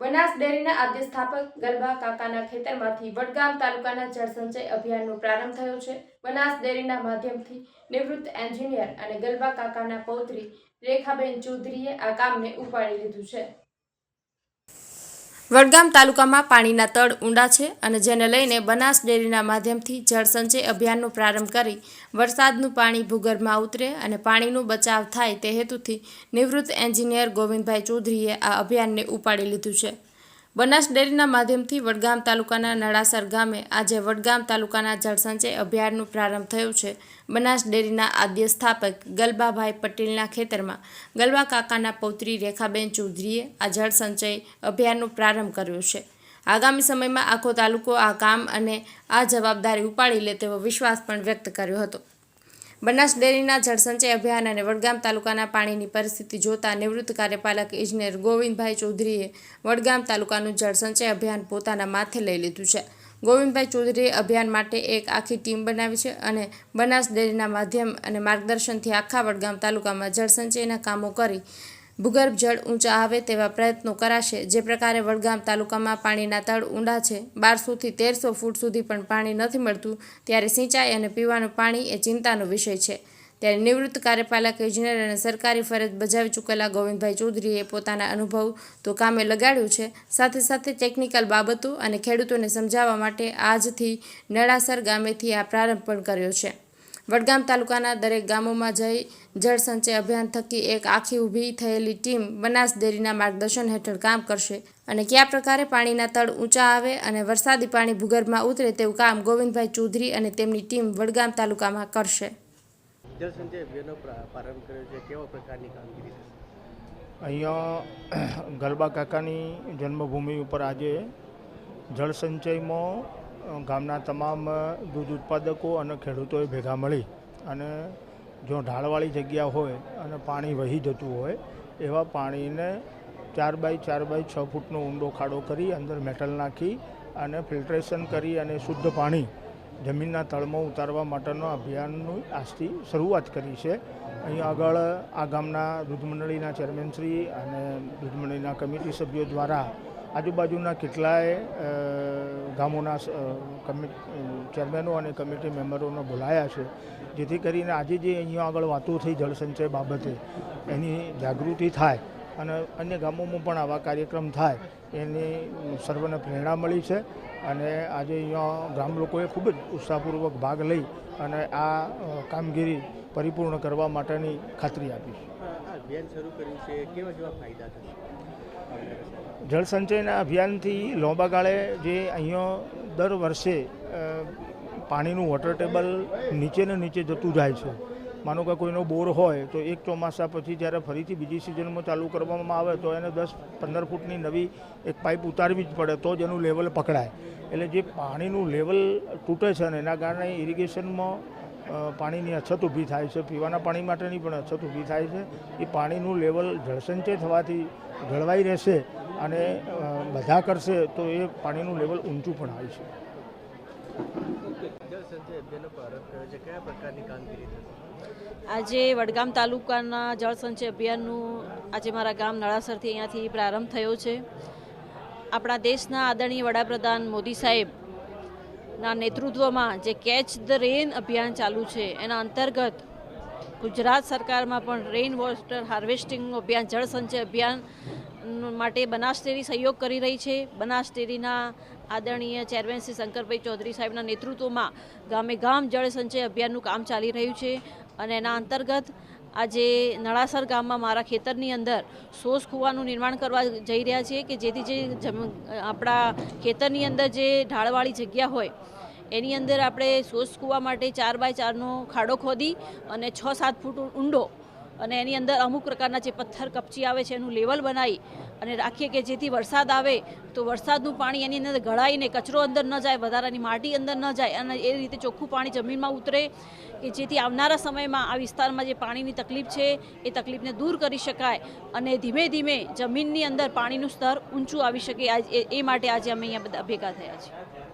બનાસ ડેરીના આદ્ય સ્થાપક ગલબા કાકાના ખેતરમાંથી વડગામ તાલુકાના જળસંચય અભિયાનનો પ્રારંભ થયો છે. બનાસ ડેરીના માધ્યમથી નિવૃત્ત એન્જિનિયર અને ગલબા કાકાના પૌત્રી રેખાબેન ચૌધરીએ આ કામને ઉપાડી લીધું છે. વડગામ તાલુકામાં પાણીના તળ ઊંડા છે અને જેને લઈને બનાસ ડેરીના માધ્યમથી જળસંચય અભિયાનનો પ્રારંભ કરી વરસાદનું પાણી ભૂગર્ભમાં ઉતરે અને પાણીનું બચાવ થાય તે હેતુથી નિવૃત્ત એન્જિનિયર ગોવિંદભાઈ ચૌધરીએ આ અભિયાનને ઉપાડી લીધું છે. બનાસ ડેરીના માધ્યમથી વડગામ તાલુકાના નળાસર ગામે આજે વડગામ તાલુકાના જળસંચય અભિયાનનો પ્રારંભ થયો છે. બનાસ ડેરીના આદ્ય સ્થાપક ગલબાભાઈ પટેલના ખેતરમાં ગલબા કાકાના પૌત્રી રેખાબેન ચૌધરીએ આ જળસંચય અભિયાનનો પ્રારંભ કર્યો છે. આગામી સમયમાં આખો તાલુકો આ કામ અને આ જવાબદારી ઉપાડી લે તેવો વિશ્વાસ પણ વ્યક્ત કર્યો હતો. બનાસ ડેરીના જળસંચય અભિયાન અને વડગામ તાલુકાના પાણીની પરિસ્થિતિ જોતા નિવૃત્ત કાર્યપાલક ઇજનેર ગોવિંદભાઈ ચૌધરીએ વડગામ તાલુકાનું જળસંચય અભિયાન પોતાના માથે લઈ લીધું છે. ગોવિંદભાઈ ચૌધરીએ અભિયાન માટે એક આખી ટીમ બનાવી છે અને બનાસ ડેરીના માધ્યમ અને માર્ગદર્શનથી આખા વડગામ તાલુકામાં જળસંચયના કામો કરી ભૂગર્ભ જળ ઊંચા આવે તેવા પ્રયત્નો કરાશે. જે પ્રકારે વડગામ તાલુકામાં પાણીના તળ ઊંડા છે. બારસોથી તેરસો ફૂટ સુધી પણ પાણી નથી મળતું. ત્યારે સિંચાઈ અને પીવાનું પાણી એ ચિંતાનો વિષય છે. ત્યારે નિવૃત્ત કાર્યપાલક ઇજનેર અને સરકારી ફરજ બજાવી ચૂકેલા ગોવિંદભાઈ ચૌધરીએ પોતાના અનુભવ તો કામે લગાડ્યું છે. સાથે સાથે ટેકનિકલ બાબતો અને ખેડૂતોને સમજાવવા માટે આજથી નળાસર ગામેથી આ પ્રારંભ પણ કર્યો છે. વડગામ તાલુકાના દરેક ગામોમાં જઈ જળસંચય અભિયાન થકી એક આખી ઊભી થયેલી ટીમ બનાસ ડેરીના માર્ગદર્શન હેઠળ કામ કરશે. અને કયા પ્રકારે પાણીના તળ ઊંચા આવે અને વરસાદી પાણી ભૂગર્ભમાં ઉતરે તેવું કામ ગોવિંદભાઈ ચૌધરી અને તેમની ટીમ વડગામ તાલુકામાં કરશે. જળ અભિયાનનો પ્રારંભ કર્યો છે. કેવા પ્રકારની કામગીરી અહીંયા ગરબા કાકાની જન્મભૂમિ ઉપર આજે જળ સંચયમાં અ, ગામના તમામ દૂધ ઉત્પાદકો અને ખેડૂતોએ ભેગા મળી અને જો ઢાળવાળી જગ્યા હોય અને પાણી વહી જતું હોય, એવા પાણીને ચાર બાય ચાર બાય છ ફૂટનો ઊંડો ખાડો કરી અંદર મેટલ નાખી અને ફિલ્ટ્રેશન કરી અને શુદ્ધ પાણી જમીનના તળમાં ઉતારવા માટેનો અભિયાનનું આજથી શરૂઆત કરી છે. અહીં આગળ આ ગામના દૂધ મંડળીના ચેરમેનશ્રી અને દૂધ કમિટી સભ્યો દ્વારા આજુબાજુના કેટલાય ગામોના ચેરમેનો અને કમિટી મેમ્બરોને બોલાયા છે, જેથી કરીને આજે જે અહીંયા આગળ વાતો થઈ જળસંચય બાબતે, એની જાગૃતિ થાય અને અન્ય ગામોમાં પણ આવા કાર્યક્રમ થાય, એની સર્વને પ્રેરણા મળી છે અને આજે અહીંયા ગામ લોકોએ ખૂબ જ ઉત્સાહપૂર્વક ભાગ લઈ અને આ કામગીરી પરિપૂર્ણ કરવા માટેની ખાતરી આપી છે. અભિયાન શરૂ કર્યું છે કેવા કેવા ફાયદા થશે? આવનારા સમયમાં? જળ સંચયના અભિયાનથી લાંબા ગાળે જે અહીંયા દર વર્ષે પાણીનું વોટર ટેબલ નીચે ને નીચે જતું જાય છે. માનો કે કોઈનો બોર હોય તો એક ચોમાસા પછી જ્યારે ફરીથી બીજી સિઝનમાં ચાલુ કરવામાં આવે તો એને દસ પંદર ફૂટની નવી એક પાઇપ ઉતારવી જ પડે, તો જ એનું લેવલ પકડાય. એટલે જે પાણીનું લેવલ તૂટે છે ને એના કારણે ઇરિગેશનમાં પાણીની અછત ઊભી થાય છે. પીવાના પાણી માટેની પણ અછત ઊભી થાય છે. એ પાણીનું લેવલ જળસંચય થવાથી જળવાઈ રહેશે. અને બધા કરશે તો એ પાણીનું લેવલ ઊંચું પણ આવે છે. આજે વડગામ તાલુકાના જળસંચય અભિયાનનું આજે મારા ગામ નળાસરથી અહીંયાથી પ્રારંભ થયો છે. આપણા દેશના આદરણીય વડાપ્રધાન મોદી સાહેબના નેતૃત્વમાં જે કેચ ધ રેન અભિયાન ચાલુ છે, એના અંતર્ગત ગુજરાત સરકારમાં પણ રેઇન વોટર હાર્વેસ્ટિંગનું અભિયાન, જળ સંચય અભિયાન માટે બનાસ ડેરી સહયોગ કરી રહી છે. બનાસ ડેરીના આદરણીય ચેરમેન શ્રી શંકરભાઈ ચૌધરી સાહેબના નેતૃત્વમાં ગામે ગામ જળ સંચય અભિયાનનું કામ ચાલી રહ્યું છે અને એના અંતર્ગત આજે નળાસર ગામમાં મારા ખેતરની અંદર સોસ કૂવાનું નિર્માણ કરવા જઈ રહ્યા છીએ કે જેથી જે આપણા ખેતરની અંદર જે ઢાળવાળી જગ્યા હોય એની અંદર આપણે સોસ કૂવા માટે ચાર બાય ચારનો ખાડો ખોદી અને છ સાત ફૂટ ઊંડો અને એની અંદર અમુક પ્રકારના જે પથ્થર કપચી આવે છે, એનું લેવલ બનાવી અને રાખીએ કે જેથી વરસાદ આવે, તો વરસાદનું પાણી એની અંદર ગળાઈને કચરો અંદર ન જાય, વધારાની માટી અંદર ન જાય અને એ રીતે ચોખ્ખું પાણી જમીનમાં ઉતરે કે જેથી આવનારા સમયમાં આ વિસ્તારમાં જે પાણીની તકલીફ છે, એ તકલીફને દૂર કરી શકાય અને ધીમે ધીમે જમીનની અંદર પાણીનું સ્તર ઊંચું આવી શકે. આજ એ- એ માટે આજે અમે અહીંયા બધા ભેગા થયા છીએ.